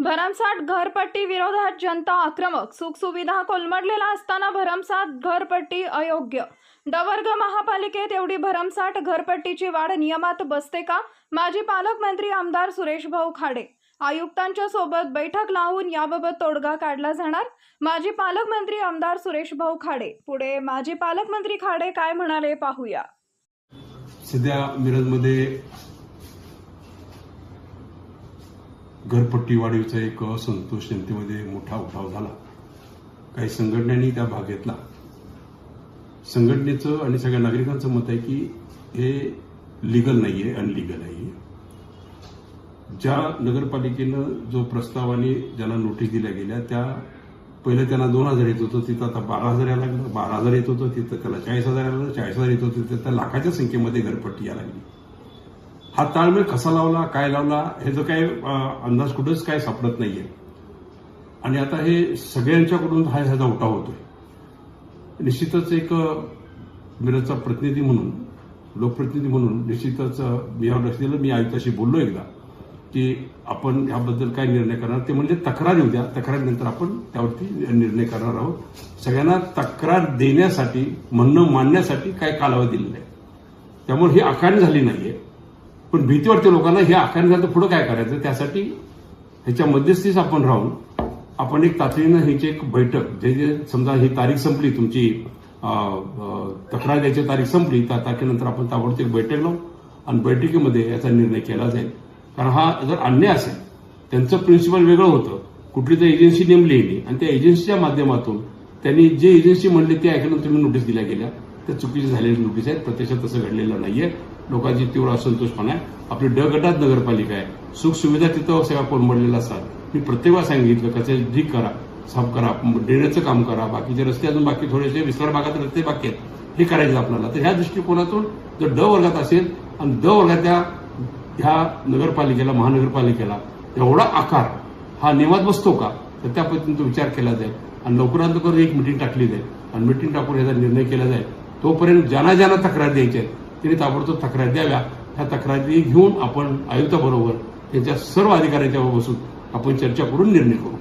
भरमसाठ घरपट्टी विरोधात जनता आक्रमक सुखसुविधा कोलमडलेला असताना भरमसाठ घरपट्टी अयोग्य. डवर्ग महापालिकेत एवढी भरमसाठ घरपट्टीची वाढ नियमात बसते का? माजी पालकमंत्री आमदार सुरेश भाऊ खाडे. आयुक्तांच्या सोबत बैठक लावून याबाबत तोडगा काढला जाणार? माजी पालकमंत्री आमदार सुरेश भाऊ खाडे. पुढे माजी पालकमंत्री खाडे काय म्हणाले पाहूया. सध्या मिरजमध्ये घरपट्टी वाढीचा एक असंतोष जनतेमध्ये मोठा उठाव झाला. काही संघटनांनी त्या भाग घेतला. संघटनेचं आणि सगळ्या नागरिकांचं मत आहे की हे लिगल नाहीये अनलिगल आहे ज्या नगरपालिकेनं जो प्रस्ताव आणि ज्यांना नोटीस दिल्या गेल्या त्या पहिलं त्यांना दोन हजार येत होतं तिथं आता बारा हजार यायला लागलं. बारा हजार येत होतं तिथं त्याला चाळीस हजार यायला लागलं. चाळीस हजार येत होतं तिथं त्या लाखाच्या संख्येमध्ये घरपट्टी यायला लागली. हा ताळमेळ कसा लावला काय लावला हे जो काय अंदाज कुठंच काय सापडत नाहीये. आणि आता हे सगळ्यांच्याकडून हा ह्याचा उठाव होतोय. निश्चितच एक मिरजचा प्रतिनिधी म्हणून लोकप्रतिनिधी म्हणून निश्चितच मी या लक्ष दिलं मी आयुक्ताशी बोललो एकदा की आपण याबद्दल काय निर्णय करणार ते म्हणजे तक्रार येऊ द्या. तक्रारीनंतर आपण त्यावरती निर्णय करणार आहोत. सगळ्यांना तक्रार देण्यासाठी म्हणणं मांडण्यासाठी काय कालावधी दिलेला आहे. त्यामुळे ही आखाणी झाली नाहीये. पण भीती वाटते लोकांना हे आखाणी झालं तर पुढं काय करायचं? त्यासाठी ह्याच्या मध्यस्थीच आपण राहून आपण एक तातडीनं ह्याची एक बैठक जे जे समजा ही तारीख संपली तुमची तक्रार द्यायची तारीख संपली त्या तारखेनंतर आपण ताबडतोब एक बैठक लावू आणि बैठकीमध्ये याचा निर्णय केला जाईल. कारण हा जर अन्याय असेल त्यांचं प्रिन्सिपल वेगळं होतं. कुठली तर एजन्सी नेमली आणि त्या एजन्सीच्या माध्यमातून त्यांनी जे एजन्सी म्हणली ते ऐकल्यानंतर तुम्ही नोटीस दिल्या गेल्या. त्या चुकीचे झालेले नोटीस आहेत. प्रत्यक्षात तसं घडलेलं नाहीये. लोकांची तीव्र असंतोषपणा आहे. आपली ड गटात नगरपालिका आहे. सुखसुविधा तिथं सेवा कोलमडलेल्या असतात. मी प्रत्येकाला सांगितलं कसे ढीक करा साफ करा ड्रेनेजचं काम करा बाकीचे रस्ते अजून बाकी थोडेसे विस्तार भागात रस्ते बाकी आहेत. हे करायचं आपल्याला. तर ह्या दृष्टिकोनातून जर ड वर्गात असेल आणि ड वर्गातल्या ह्या नगरपालिकेला महानगरपालिकेला एवढा आकार हा नियमात बसतो का? तर त्या पद्धतीने तो विचार केला जाईल. आणि लवकरात लवकर एक मिटिंग टाकली जाईल. आणि मिटिंग टाकून याचा निर्णय केला जाईल. तोपर्यंत ज्यांना ज्यांना तक्रार द्यायच्या आहेत त्यांनी ताबडतोब तक्रार द्याव्या. ह्या तक्रारी घेऊन आपण आयुक्ताबरोबर त्यांच्या सर्व अधिकाऱ्यांच्या बसून आपण चर्चा करून निर्णय करू.